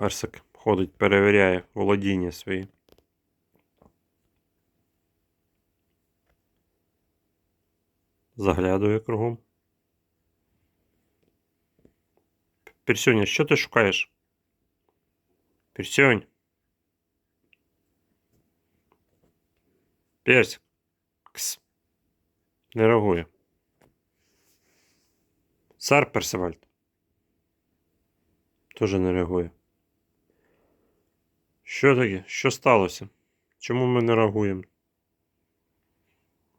Персик ходить, перевіряє володіння свої. Заглядує кругом. Пірсюня, що ти шукаєш? Пірсюнь. Персик. Кс. Не реагує. Сар Персивальд. Тоже не реагує. Що таке? Що сталося? Чому ми не реагуємо?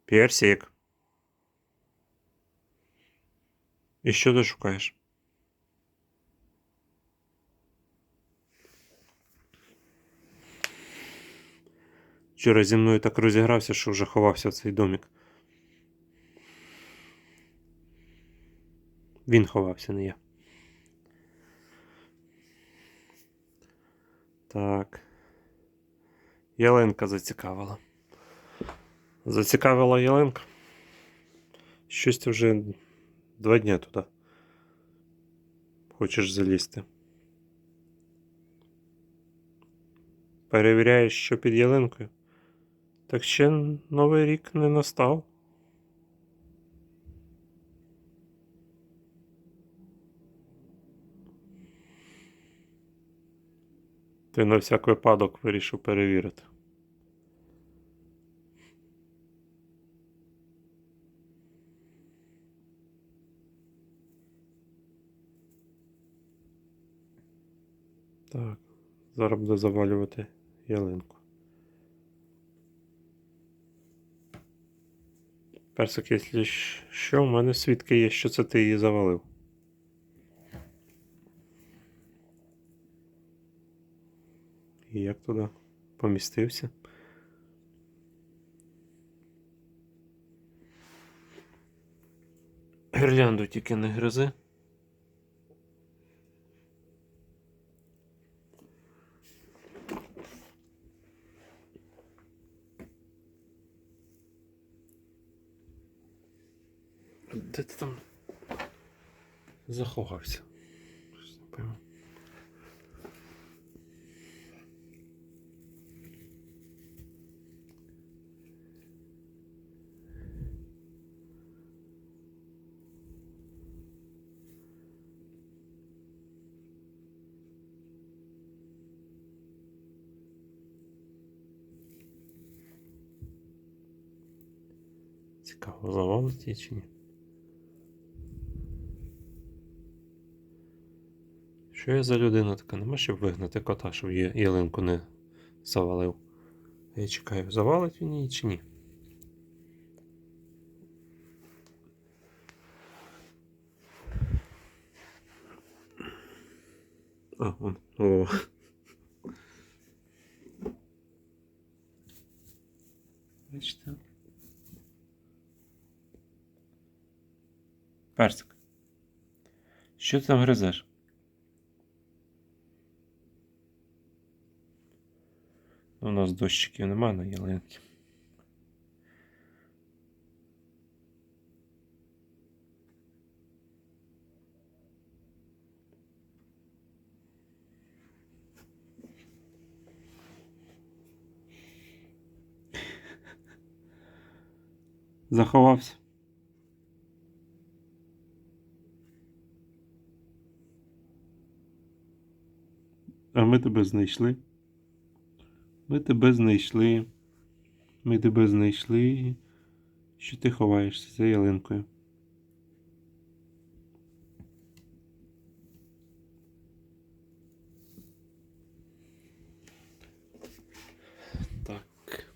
Персик. І що ти шукаєш? Вчора зі мною так розігрався, що вже ховався в цей домик. Він ховався, не я. Так. Ялинка зацікавила. Зацікавила ялинка. Щось вже два дня туди. Хочеш залізти. Перевіряєш, що під ялинкою. Так ще новий рік не настав. Ти на всяк випадок вирішив перевірити. Так, зараз буде завалювати ялинку. Персик, якщо що, в мене свідки є, що це ти її завалив. І як туди помістився? Гірлянду тільки не гризи. Де ти там заховався? Не пойму. Цікаво, завалить її чи ні? Що я за людина така? Нема щоб вигнати кота, щоб я ялинку не завалив. Я чекаю, завалить він її чи ні? А, он. О. Бачите? Персик. Що ти там гризеш? У нас дощиків немає на ялинки. Заховався. А ми тебе знайшли. Ми тебе знайшли. Ми тебе знайшли. Що ти ховаєшся за ялинкою? Так.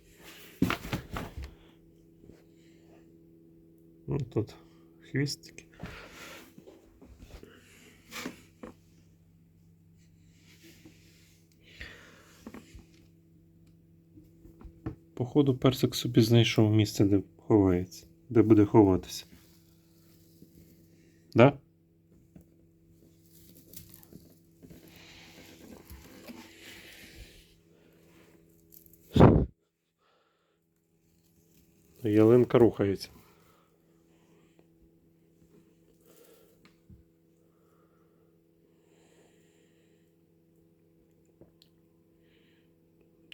Ну тут хвістики. Походу, персик собі знайшов місце, де ховається, де буде ховатися. Да? Ялинка рухається.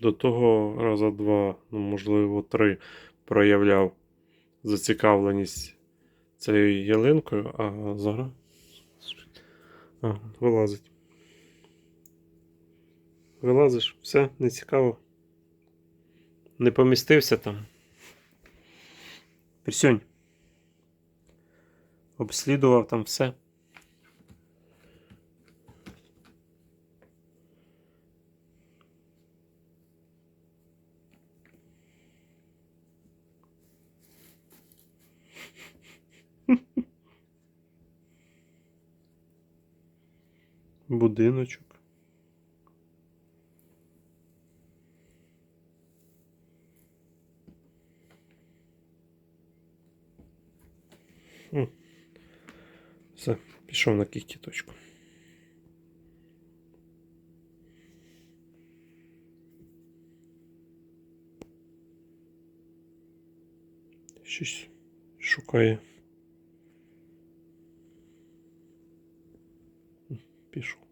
До того раза два, ну, можливо, три проявляв зацікавленість цією ялинкою, а зараз. А, вилазить. Вилазиш, все, не цікаво. Не помістився там. Присьонь. Обслідував там все. Будиночок. Все, пішов на кіхтіточку. Щось шукає. Пішов.